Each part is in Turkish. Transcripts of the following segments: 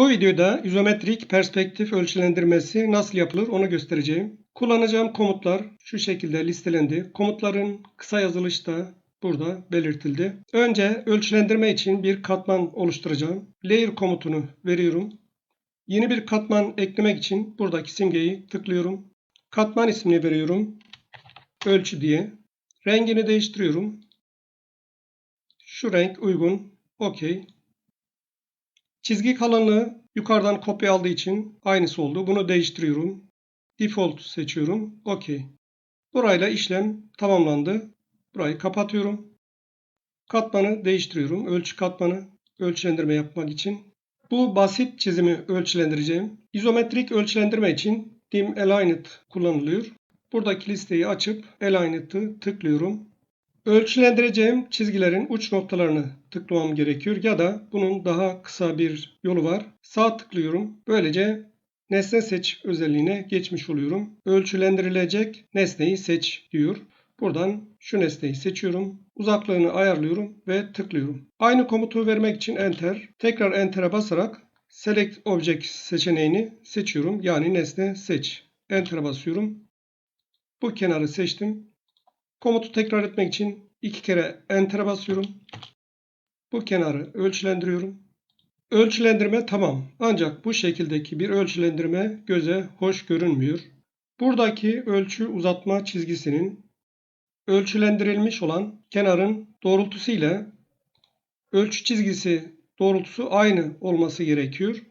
Bu videoda izometrik perspektif ölçülendirmesi nasıl yapılır onu göstereceğim. Kullanacağım komutlar şu şekilde listelendi. Komutların kısa yazılışı da burada belirtildi. Önce ölçülendirme için bir katman oluşturacağım. Layer komutunu veriyorum. Yeni bir katman eklemek için buradaki simgeyi tıklıyorum. Katman ismini veriyorum. Ölçü diye. Rengini değiştiriyorum. Şu renk uygun. OK. Çizgi kalınlığı yukarıdan kopya aldığı için aynısı oldu. Bunu değiştiriyorum. Default seçiyorum. OK. Burayla işlem tamamlandı. Burayı kapatıyorum. Katmanı değiştiriyorum. Ölçü katmanı ölçülendirme yapmak için. Bu basit çizimi ölçülendireceğim. İzometrik ölçülendirme için dim aligned kullanılıyor. Buradaki listeyi açıp aligned'ı tıklıyorum. Ölçülendireceğim çizgilerin uç noktalarını tıklamam gerekiyor ya da bunun daha kısa bir yolu var. Sağ tıklıyorum. Böylece nesne seç özelliğine geçmiş oluyorum. Ölçülendirilecek nesneyi seç diyor. Buradan şu nesneyi seçiyorum. Uzaklığını ayarlıyorum ve tıklıyorum. Aynı komutu vermek için Enter. Tekrar Enter'e basarak Select Object seçeneğini seçiyorum. Yani nesne seç. Enter'e basıyorum. Bu kenarı seçtim. Komutu tekrar etmek için iki kere Enter'e basıyorum. Bu kenarı ölçülendiriyorum. Ölçülendirme tamam. Ancak bu şekildeki bir ölçülendirme göze hoş görünmüyor. Buradaki ölçü uzatma çizgisinin ölçülendirilmiş olan kenarın doğrultusu ile ölçü çizgisi doğrultusu aynı olması gerekiyor.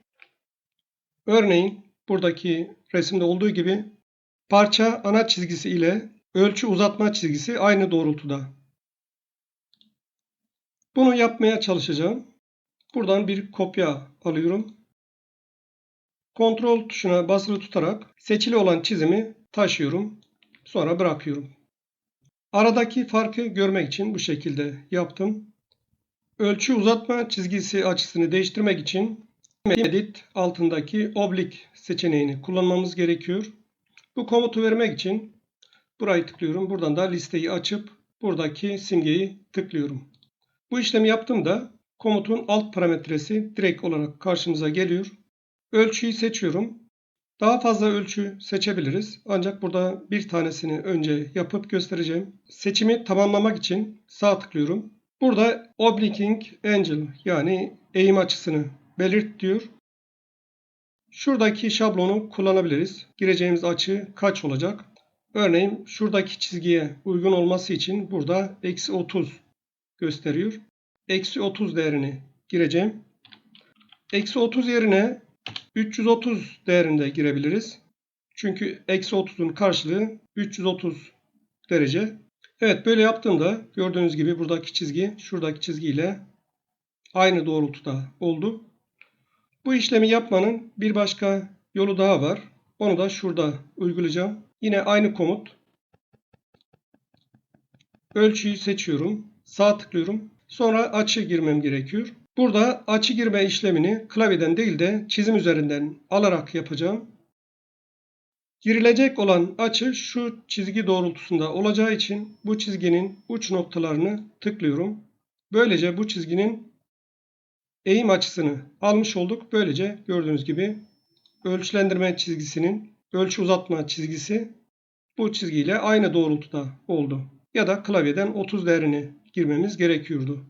Örneğin buradaki resimde olduğu gibi parça ana çizgisi ile ölçü uzatma çizgisi aynı doğrultuda. Bunu yapmaya çalışacağım. Buradan bir kopya alıyorum. Kontrol tuşuna basılı tutarak seçili olan çizimi taşıyorum. Sonra bırakıyorum. Aradaki farkı görmek için bu şekilde yaptım. Ölçü uzatma çizgisi açısını değiştirmek için Edit altındaki oblik seçeneğini kullanmamız gerekiyor. Bu komutu vermek için burayı tıklıyorum. Buradan da listeyi açıp buradaki simgeyi tıklıyorum. Bu işlemi yaptığımda komutun alt parametresi direkt olarak karşımıza geliyor. Ölçüyü seçiyorum. Daha fazla ölçü seçebiliriz. Ancak burada bir tanesini önce yapıp göstereceğim. Seçimi tamamlamak için sağ tıklıyorum. Burada Obliking Angle yani eğim açısını belirt diyor. Şuradaki şablonu kullanabiliriz. Gireceğimiz açı kaç olacak? Örneğin şuradaki çizgiye uygun olması için burada eksi 30 gösteriyor. Eksi 30 değerini gireceğim. Eksi 30 yerine 330 değerinde girebiliriz. Çünkü eksi 30'un karşılığı 330 derece. Evet böyle yaptığımda gördüğünüz gibi buradaki çizgi şuradaki çizgiyle aynı doğrultuda oldu. Bu işlemi yapmanın bir başka yolu daha var. Onu da şurada uygulayacağım. Yine aynı komut. Ölçüyü seçiyorum. Sağ tıklıyorum. Sonra açı girmem gerekiyor. Burada açı girme işlemini klavyeden değil de çizim üzerinden alarak yapacağım. Girilecek olan açı şu çizgi doğrultusunda olacağı için bu çizginin uç noktalarını tıklıyorum. Böylece bu çizginin eğim açısını almış olduk. Böylece gördüğünüz gibi ölçülendirme çizgisinin ölçü uzatma çizgisi bu çizgiyle aynı doğrultuda oldu. Ya da klavyeden 30 değerini girmemiz gerekiyordu.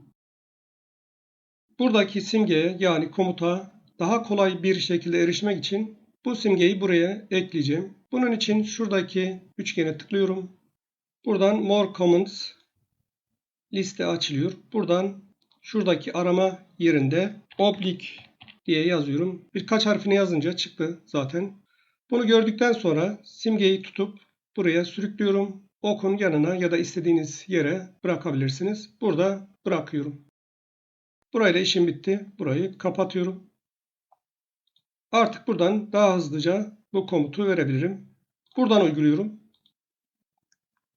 Buradaki simgeye yani komuta daha kolay bir şekilde erişmek için bu simgeyi buraya ekleyeceğim. Bunun için şuradaki üçgene tıklıyorum. Buradan More Comments liste açılıyor. Buradan şuradaki arama yerinde oblique diye yazıyorum. Birkaç harfini yazınca çıktı zaten. Bunu gördükten sonra simgeyi tutup buraya sürüklüyorum. Okun yanına ya da istediğiniz yere bırakabilirsiniz. Burada bırakıyorum. Burayla işim bitti. Burayı kapatıyorum. Artık buradan daha hızlıca bu komutu verebilirim. Buradan uyguluyorum.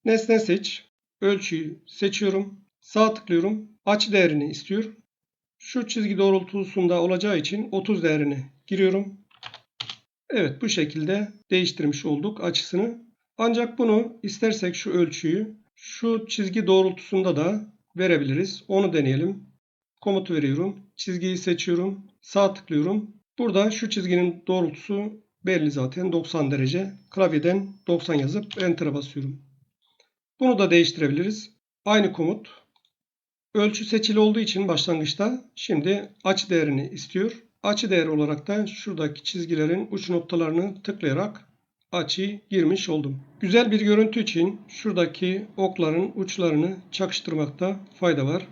Nesne seç. Ölçüyü seçiyorum. Sağ tıklıyorum. Açı değerini istiyor. Şu çizgi doğrultusunda olacağı için 30 değerini giriyorum. Evet bu şekilde değiştirmiş olduk açısını. Ancak bunu istersek şu ölçüyü şu çizgi doğrultusunda da verebiliriz. Onu deneyelim. Komutu veriyorum. Çizgiyi seçiyorum. Sağ tıklıyorum. Burada şu çizginin doğrultusu belli zaten 90 derece. Klavyeden 90 yazıp Enter'a basıyorum. Bunu da değiştirebiliriz. Aynı komut. Ölçü seçili olduğu için başlangıçta şimdi açı değerini istiyor. Açı değeri olarak da şuradaki çizgilerin uç noktalarını tıklayarak açıyı girmiş oldum. Güzel bir görüntü için şuradaki okların uçlarını çakıştırmakta fayda var.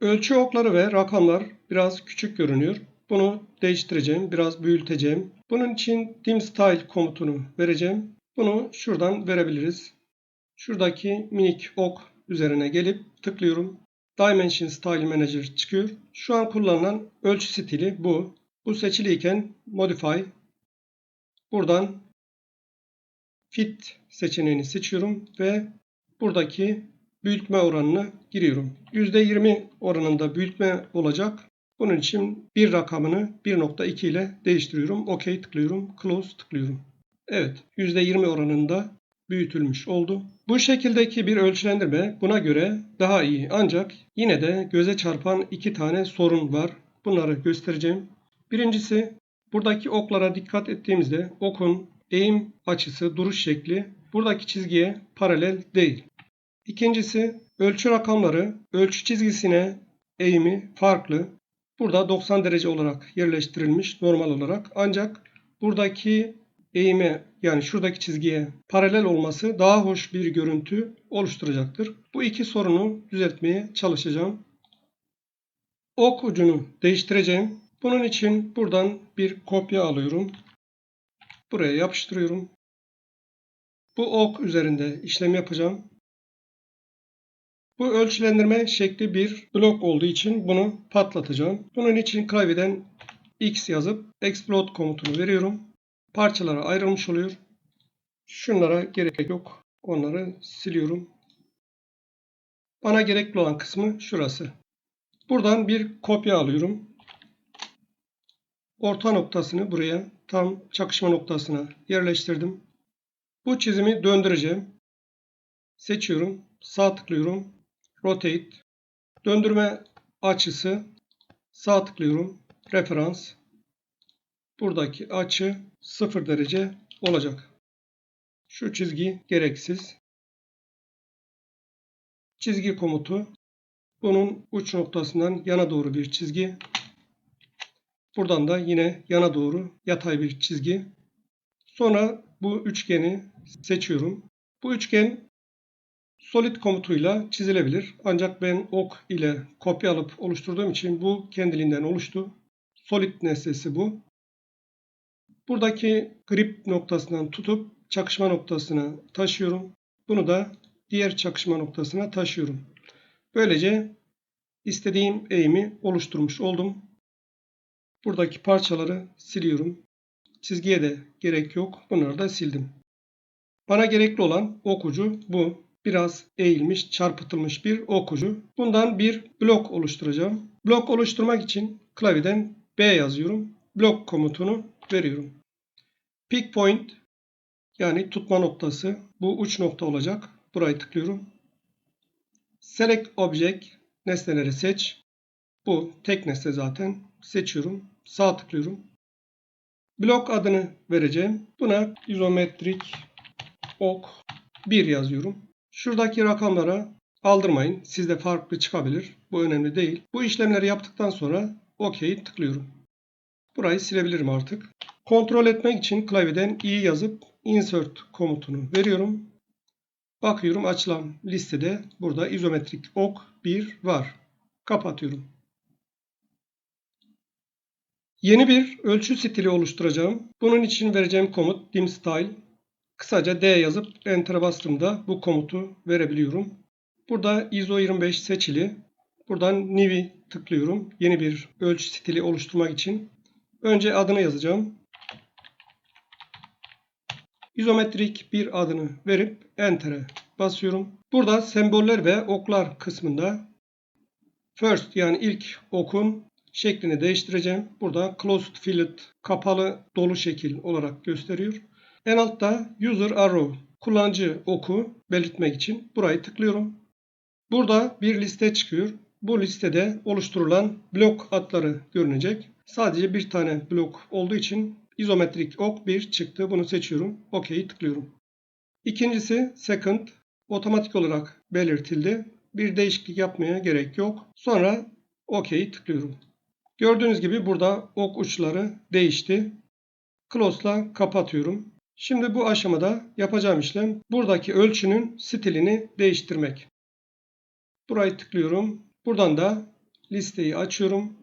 Ölçü okları ve rakamlar biraz küçük görünüyor. Bunu değiştireceğim, biraz büyüteceğim. Bunun için dim style komutunu vereceğim. Bunu şuradan verebiliriz. Şuradaki minik ok üzerine gelip tıklıyorum. Dimension Style Manager çıkıyor. Şu an kullanılan ölçü stili bu. Bu seçiliyken Modify. Buradan Fit seçeneğini seçiyorum ve buradaki büyütme oranını giriyorum. %20 oranında büyütme olacak. Bunun için bir rakamını 1.2 ile değiştiriyorum. OK tıklıyorum. Close tıklıyorum. Evet %20 oranında büyütülmüş oldu. Bu şekildeki bir ölçülendirme buna göre daha iyi. Ancak yine de göze çarpan iki tane sorun var. Bunları göstereceğim. Birincisi buradaki oklara dikkat ettiğimizde okun eğim açısı, duruş şekli buradaki çizgiye paralel değil. İkincisi ölçü rakamları ölçü çizgisine eğimi farklı. Burada 90 derece olarak yerleştirilmiş normal olarak. Ancak buradaki eğime yani şuradaki çizgiye paralel olması daha hoş bir görüntü oluşturacaktır. Bu iki sorunu düzeltmeye çalışacağım. Ok ucunu değiştireceğim. Bunun için buradan bir kopya alıyorum. Buraya yapıştırıyorum. Bu ok üzerinde işlem yapacağım. Bu ölçülendirme şekli bir blok olduğu için bunu patlatacağım. Bunun için klavyeden X yazıp explode komutunu veriyorum. Parçalara ayrılmış oluyor. Şunlara gerek yok. Onları siliyorum. Bana gerekli olan kısmı şurası. Buradan bir kopya alıyorum. Orta noktasını buraya tam çakışma noktasına yerleştirdim. Bu çizimi döndüreceğim. Seçiyorum. Sağ tıklıyorum. Rotate. Döndürme açısı. Sağ tıklıyorum. Referans. Buradaki açı 0 derece olacak. Şu çizgi gereksiz. Çizgi komutu. Bunun uç noktasından yana doğru bir çizgi. Buradan da yine yana doğru yatay bir çizgi. Sonra bu üçgeni seçiyorum. Bu üçgen solid komutuyla çizilebilir. Ancak ben ok ile kopya alıp oluşturduğum için bu kendiliğinden oluştu. Solid nesnesi bu. Buradaki grip noktasından tutup çakışma noktasına taşıyorum. Bunu da diğer çakışma noktasına taşıyorum. Böylece istediğim eğimi oluşturmuş oldum. Buradaki parçaları siliyorum. Çizgiye de gerek yok. Bunları da sildim. Bana gerekli olan ok ucu bu. Biraz eğilmiş, çarpıtılmış bir ok ucu. Bundan bir blok oluşturacağım. Blok oluşturmak için klavyeden B yazıyorum. Blok komutunu veriyorum. Pick point yani tutma noktası. Bu uç nokta olacak. Burayı tıklıyorum. Select object nesneleri seç. Bu tek nesne zaten. Seçiyorum. Sağ tıklıyorum. Blok adını vereceğim. Buna izometrik ok 1 yazıyorum. Şuradaki rakamlara aldırmayın. Sizde farklı çıkabilir. Bu önemli değil. Bu işlemleri yaptıktan sonra OK'yi tıklıyorum. Burayı silebilirim artık. Kontrol etmek için klavyeden i yazıp insert komutunu veriyorum. Bakıyorum açılan listede burada izometrik ok 1 var. Kapatıyorum. Yeni bir ölçü stili oluşturacağım. Bunun için vereceğim komut dim style. Kısaca D yazıp Enter'a bastığımda bu komutu verebiliyorum. Burada ISO 25 seçili. Buradan New'i tıklıyorum. Yeni bir ölçü stili oluşturmak için. Önce adını yazacağım. İzometrik bir adını verip Enter'e basıyorum. Burada semboller ve oklar kısmında first yani ilk okun şeklini değiştireceğim. Burada closed fillet kapalı dolu şekil olarak gösteriyor. En altta user arrow kullanıcı oku belirtmek için burayı tıklıyorum. Burada bir liste çıkıyor. bu listede oluşturulan blok adları görünecek. Sadece bir tane blok olduğu için izometrik ok 1 çıktı. Bunu seçiyorum. OK'yi tıklıyorum. İkincisi second otomatik olarak belirtildi. Bir değişiklik yapmaya gerek yok. Sonra OK'yi tıklıyorum. Gördüğünüz gibi burada ok uçları değişti. Close'la kapatıyorum. Şimdi bu aşamada yapacağım işlem buradaki ölçünün stilini değiştirmek. Burayı tıklıyorum. Buradan da listeyi açıyorum.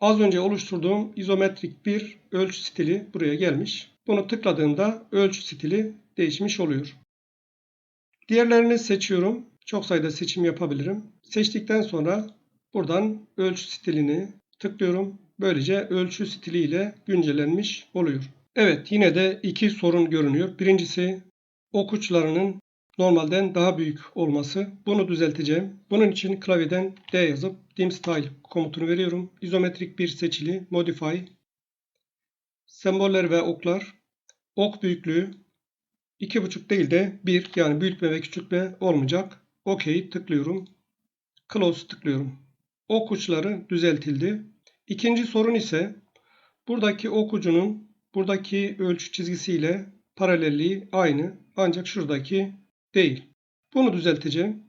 Az önce oluşturduğum izometrik bir ölçü stili buraya gelmiş. Bunu tıkladığımda ölçü stili değişmiş oluyor. Diğerlerini seçiyorum. Çok sayıda seçim yapabilirim. Seçtikten sonra buradan ölçü stilini tıklıyorum. Böylece ölçü stiliyle güncellenmiş oluyor. Evet yine de iki sorun görünüyor. Birincisi ok uçlarının normalden daha büyük olması. Bunu düzelteceğim. Bunun için klavyeden D yazıp dim style komutunu veriyorum. İzometrik bir seçili modify semboller ve oklar ok büyüklüğü 2.5 değil de 1 yani büyütme ve küçültme olmayacak. OK tıklıyorum. Close tıklıyorum. Ok uçları düzeltildi. İkinci sorun ise buradaki ok ucunun buradaki ölçü çizgisiyle paralelliği aynı ancak şuradaki değil. Bunu düzelteceğim.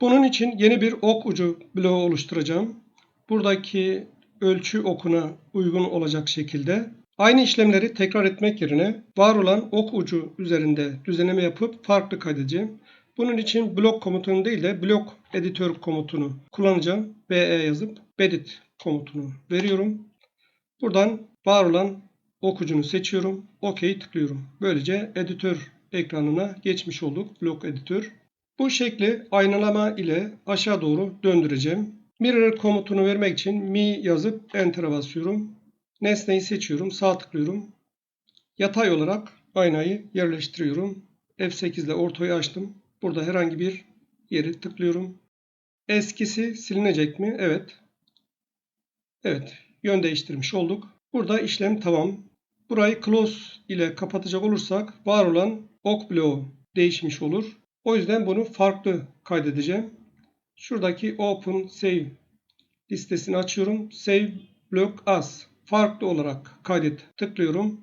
Bunun için yeni bir ok ucu bloğu oluşturacağım. Buradaki ölçü okuna uygun olacak şekilde aynı işlemleri tekrar etmek yerine var olan ok ucu üzerinde düzenleme yapıp farklı kaydedeceğim. Bunun için blok komutunu değil de blok editör komutunu kullanacağım. BE yazıp edit komutunu veriyorum. Buradan var olan ok ucunu seçiyorum. OK'yi tıklıyorum. Böylece editör ekranına geçmiş olduk. Blok editör. Bu şekli aynalama ile aşağı doğru döndüreceğim. Mirror komutunu vermek için mi yazıp enter'a basıyorum. Nesneyi seçiyorum. Sağ tıklıyorum. Yatay olarak aynayı yerleştiriyorum. F8 ile ortayı açtım. Burada herhangi bir yeri tıklıyorum. Eskisi silinecek mi? Evet. Evet. Yön değiştirmiş olduk. Burada işlem tamam. Burayı close ile kapatacak olursak var olan ok bloğu değişmiş olur. O yüzden bunu farklı kaydedeceğim. Şuradaki Open Save listesini açıyorum. Save Block As farklı olarak kaydet tıklıyorum.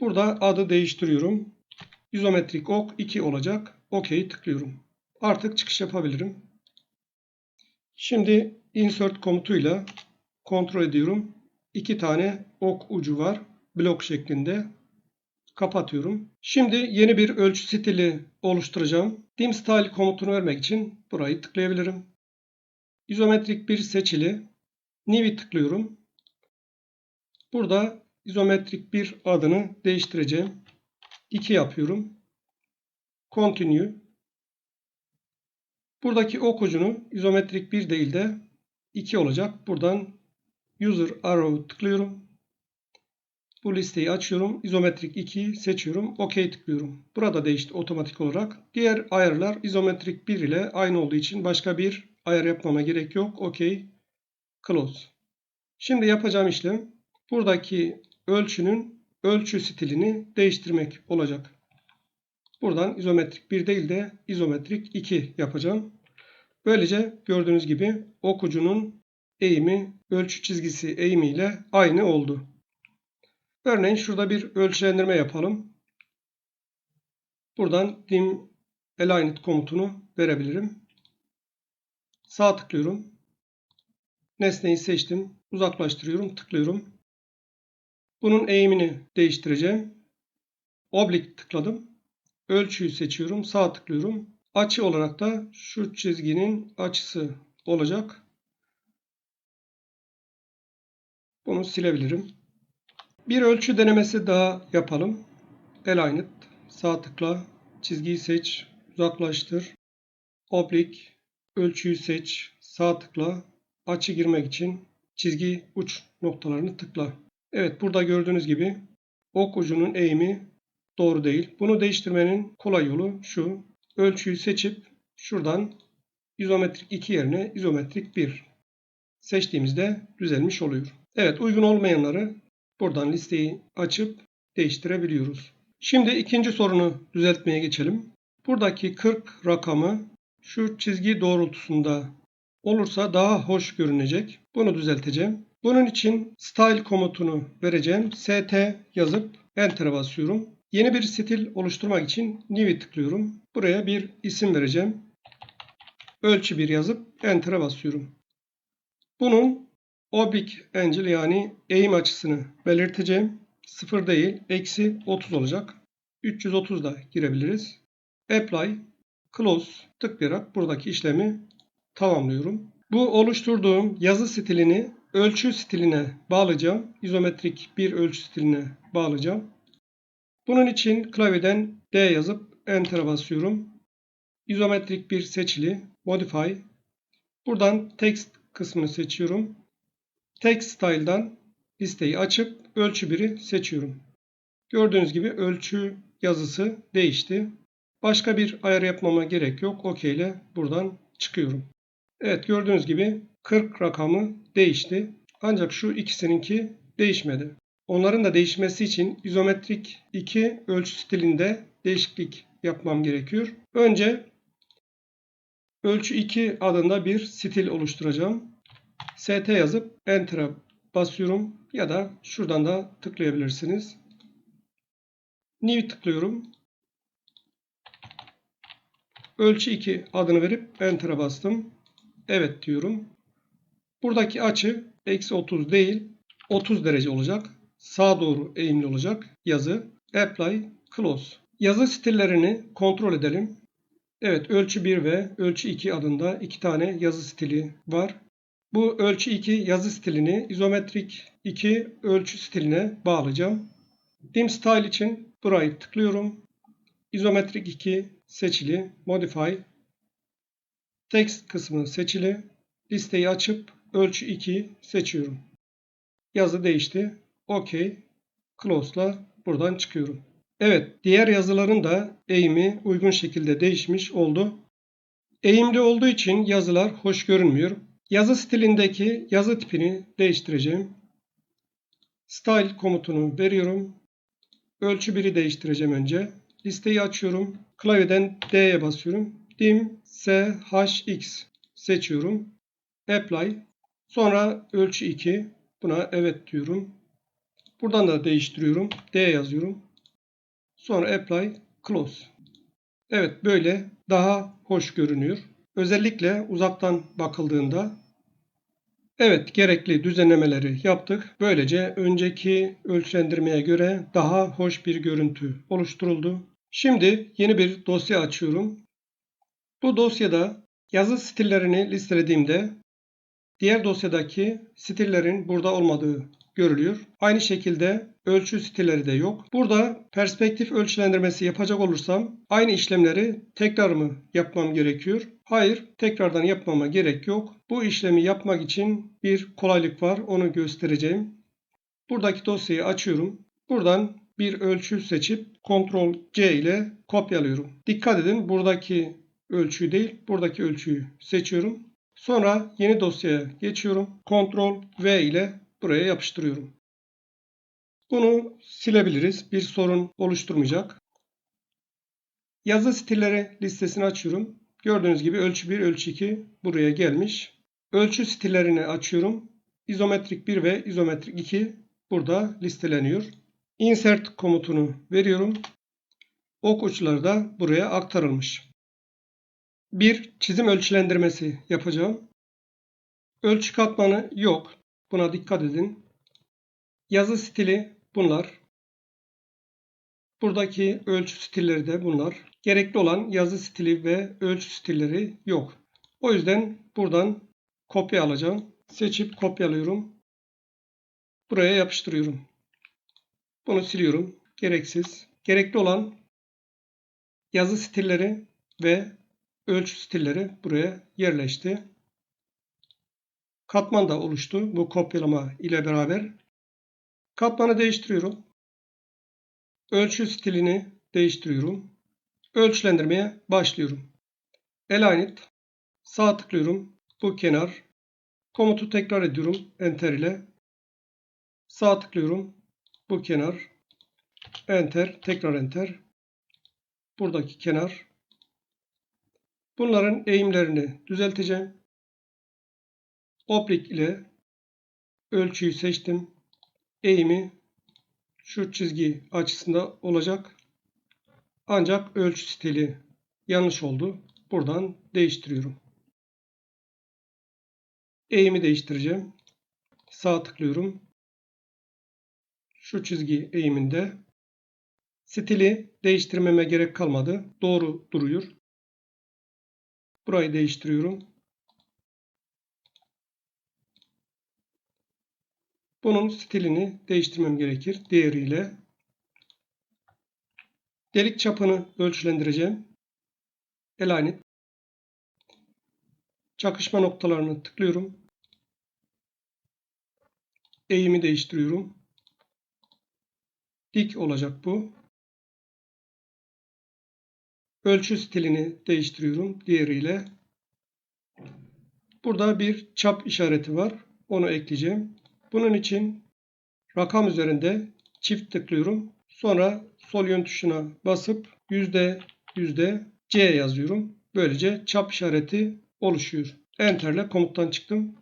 Burada adı değiştiriyorum. İzometrik ok 2 olacak. OK'yi tıklıyorum. Artık çıkış yapabilirim. Şimdi insert komutuyla kontrol ediyorum. İki tane ok ucu var. Blok şeklinde. Kapatıyorum. Şimdi yeni bir ölçü stili oluşturacağım. Dim style komutunu vermek için burayı tıklayabilirim. İzometrik bir seçili. New'i tıklıyorum. Burada izometrik bir adını değiştireceğim. 2 yapıyorum. Continue. Buradaki ok ucunu izometrik 1 değil de 2 olacak. Buradan User Arrow tıklıyorum. Bu listeyi açıyorum. İzometrik 2'yi seçiyorum. OK tıklıyorum. Burada değişti otomatik olarak. Diğer ayarlar izometrik 1 ile aynı olduğu için başka bir ayar yapmama gerek yok. OK. Close. Şimdi yapacağım işlem buradaki ölçünün ölçü stilini değiştirmek olacak. Buradan izometrik 1 değil de izometrik 2 yapacağım. Böylece gördüğünüz gibi ok ucunun eğimi ölçü çizgisi eğimi ile aynı oldu. Örneğin şurada bir ölçülendirme yapalım. Buradan dim aligned komutunu verebilirim. Sağ tıklıyorum. Nesneyi seçtim. Uzaklaştırıyorum. Tıklıyorum. Bunun eğimini değiştireceğim. Oblique tıkladım. Ölçüyü seçiyorum. Sağ tıklıyorum. Açı olarak da şu çizginin açısı olacak. Bunu silebilirim. Bir ölçü denemesi daha yapalım. Aligned. Sağ tıkla. Çizgiyi seç. Uzaklaştır. Oblique. Ölçüyü seç. Sağ tıkla. Açı girmek için çizgi uç noktalarını tıkla. Evet burada gördüğünüz gibi ok ucunun eğimi doğru değil. Bunu değiştirmenin kolay yolu şu. Ölçüyü seçip şuradan izometrik 2 yerine izometrik 1 seçtiğimizde düzelmiş oluyor. Evet uygun olmayanları buradan listeyi açıp değiştirebiliyoruz. Şimdi ikinci sorunu düzeltmeye geçelim. Buradaki 40 rakamı şu çizgi doğrultusunda olursa daha hoş görünecek. Bunu düzelteceğim. Bunun için style komutunu vereceğim. st yazıp enter'a basıyorum. Yeni bir stil oluşturmak için new'e tıklıyorum. Buraya bir isim vereceğim. Ölçü 1 yazıp enter'a basıyorum. Bunun oblique angle yani eğim açısını belirteceğim. 0 değil, eksi 30 olacak. 330 da girebiliriz. Apply, Close tıklayarak buradaki işlemi tamamlıyorum. Bu oluşturduğum yazı stilini ölçü stiline bağlayacağım. İzometrik bir ölçü stiline bağlayacağım. Bunun için klavyeden D yazıp Enter'a basıyorum. İzometrik bir seçili, Modify. Buradan Text kısmını seçiyorum. Text Style'dan listeyi açıp ölçü 1'i seçiyorum. Gördüğünüz gibi ölçü yazısı değişti. Başka bir ayar yapmama gerek yok. OK ile buradan çıkıyorum. Evet gördüğünüz gibi 40 rakamı değişti. Ancak şu ikisininki değişmedi. Onların da değişmesi için izometrik 2 ölçü stilinde değişiklik yapmam gerekiyor. Önce ölçü 2 adında bir stil oluşturacağım. ST yazıp Enter'a basıyorum ya da şuradan da tıklayabilirsiniz. New tıklıyorum. Ölçü 2 adını verip Enter'a bastım. Evet diyorum. Buradaki açı eksi 30 değil 30 derece olacak. Sağa doğru eğimli olacak yazı. Apply, Close. Yazı stillerini kontrol edelim. Evet ölçü 1 ve ölçü 2 adında iki tane yazı stili var. Bu ölçü 2 yazı stilini izometrik 2 ölçü stiline bağlayacağım. Dim Style için burayı tıklıyorum. İzometrik 2 seçili, Modify. Text kısmı seçili. Listeyi açıp ölçü 2 seçiyorum. Yazı değişti. OK. Close'la buradan çıkıyorum. Evet, diğer yazıların da eğimi uygun şekilde değişmiş oldu. Eğimli olduğu için yazılar hoş görünmüyor. Yazı stilindeki yazı tipini değiştireceğim. Style komutunu veriyorum. Ölçü 1'i değiştireceğim önce. Listeyi açıyorum. Klavyeden D'ye basıyorum. Dim SHX seçiyorum. Apply. Sonra ölçü 2. Buna evet diyorum. Buradan da değiştiriyorum. D yazıyorum. Sonra apply, close. Evet böyle daha hoş görünüyor. Özellikle uzaktan bakıldığında Evet gerekli düzenlemeleri yaptık. Böylece önceki ölçülendirmeye göre daha hoş bir görüntü oluşturuldu. Şimdi yeni bir dosya açıyorum. Bu dosyada yazı stillerini listelediğimde diğer dosyadaki stillerin burada olmadığı görülüyor. Aynı şekilde ölçü stilleri de yok. Burada perspektif ölçülendirmesi yapacak olursam aynı işlemleri tekrar mı yapmam gerekiyor? Hayır, tekrardan yapmama gerek yok. Bu işlemi yapmak için bir kolaylık var. Onu göstereceğim. Buradaki dosyayı açıyorum. Buradan bir ölçü seçip Ctrl C ile kopyalıyorum. Dikkat edin buradaki ölçüyü değil, buradaki ölçüyü seçiyorum. Sonra yeni dosyaya geçiyorum. Ctrl V ile buraya yapıştırıyorum. Bunu silebiliriz. Bir sorun oluşturmayacak. Yazı stilleri listesini açıyorum. Gördüğünüz gibi ölçü 1, ölçü 2 buraya gelmiş. Ölçü stillerini açıyorum. İzometrik 1 ve izometrik 2 burada listeleniyor. Insert komutunu veriyorum. Ok uçları da buraya aktarılmış. Bir çizim ölçülendirmesi yapacağım. Ölçü katmanı yok. Buna dikkat edin. Yazı stili bunlar. Buradaki ölçü stilleri de bunlar. Gerekli olan yazı stili ve ölçü stilleri yok. O yüzden buradan kopya alacağım. Seçip kopyalıyorum. Buraya yapıştırıyorum. Bunu siliyorum. Gereksiz. Gerekli olan yazı stilleri ve ölçü stilleri buraya yerleşti. Katman da oluştu bu kopyalama ile beraber. Katmanı değiştiriyorum. Ölçü stilini değiştiriyorum. Ölçülendirmeye başlıyorum. Align it. Sağ tıklıyorum. Bu kenar. Komutu tekrar ediyorum. Enter ile. Sağ tıklıyorum. Bu kenar. Enter. Tekrar enter. Buradaki kenar. Bunların eğimlerini düzelteceğim. Oplik ile ölçüyü seçtim. Eğimi şu çizgi açısında olacak. Ancak ölçü stili yanlış oldu. Buradan değiştiriyorum. Eğimi değiştireceğim. Sağ tıklıyorum. Şu çizgi eğiminde. Stili değiştirmeme gerek kalmadı. Doğru duruyor. Burayı değiştiriyorum. Bunun stilini değiştirmem gerekir. Diğeriyle. Delik çapını ölçülendireceğim. Align it. Çakışma noktalarını tıklıyorum. Eğimi değiştiriyorum. Dik olacak bu. Ölçü stilini değiştiriyorum diğeriyle. Burada bir çap işareti var. Onu ekleyeceğim. Bunun için rakam üzerinde çift tıklıyorum. Sonra sol yön tuşuna basıp yüzde yüzde C yazıyorum. Böylece çap işareti oluşuyor. Enter ile komuttan çıktım.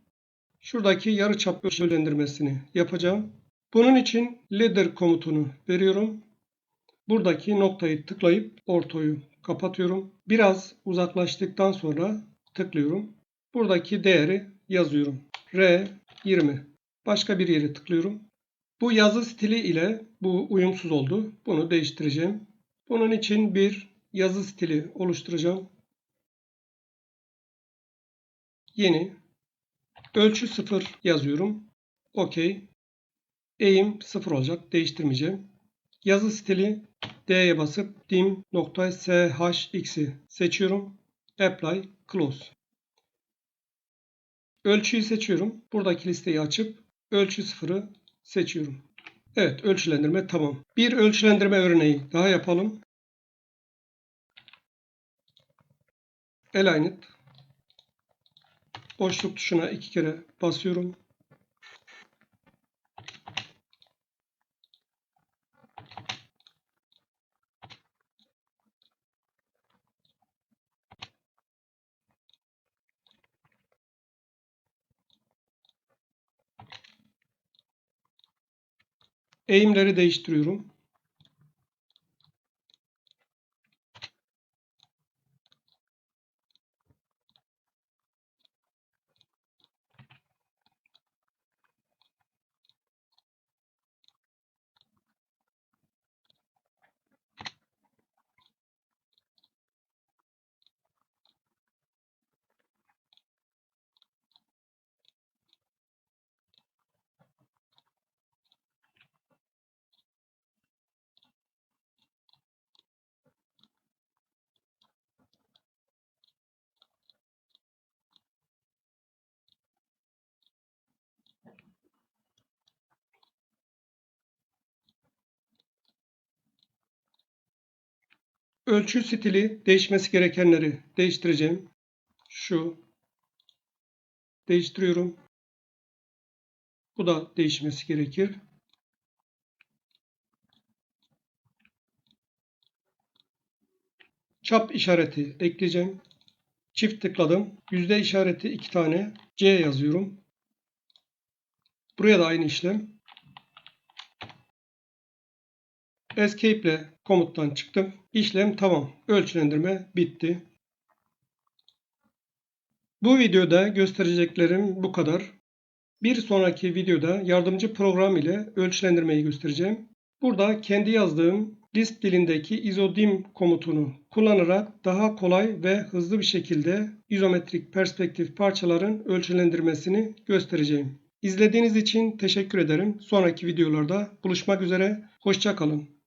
Şuradaki yarı çap ölçülendirmesini yapacağım. Bunun için ladder komutunu veriyorum. Buradaki noktayı tıklayıp ortoyu kapatıyorum. Biraz uzaklaştıktan sonra tıklıyorum. Buradaki değeri yazıyorum. R 20. Başka bir yere tıklıyorum. Bu yazı stili ile bu uyumsuz oldu. Bunu değiştireceğim. Bunun için bir yazı stili oluşturacağım. Yeni. Ölçü 0 yazıyorum. OK. Eğim 0 olacak. Değiştirmeyeceğim. Yazı stili D'ye basıp dim.shx'i seçiyorum. Apply, Close. Ölçüyü seçiyorum. Buradaki listeyi açıp ölçü sıfırı seçiyorum. Evet ölçülendirme tamam. Bir ölçülendirme örneği daha yapalım. Align it. Boşluk tuşuna iki kere basıyorum. Eğimleri değiştiriyorum. Ölçü stili değişmesi gerekenleri değiştireceğim. Şu değiştiriyorum. Bu da değişmesi gerekir. Çap işareti ekleyeceğim. Çift tıkladım. Yüzde işareti iki tane C yazıyorum. Buraya da aynı işlem. Escape ile komuttan çıktım. İşlem tamam. Ölçülendirme bitti. Bu videoda göstereceklerim bu kadar. Bir sonraki videoda yardımcı program ile ölçülendirmeyi göstereceğim. Burada kendi yazdığım list dilindeki izodim komutunu kullanarak daha kolay ve hızlı bir şekilde izometrik perspektif parçaların ölçülendirmesini göstereceğim. İzlediğiniz için teşekkür ederim. Sonraki videolarda buluşmak üzere. Hoşçakalın.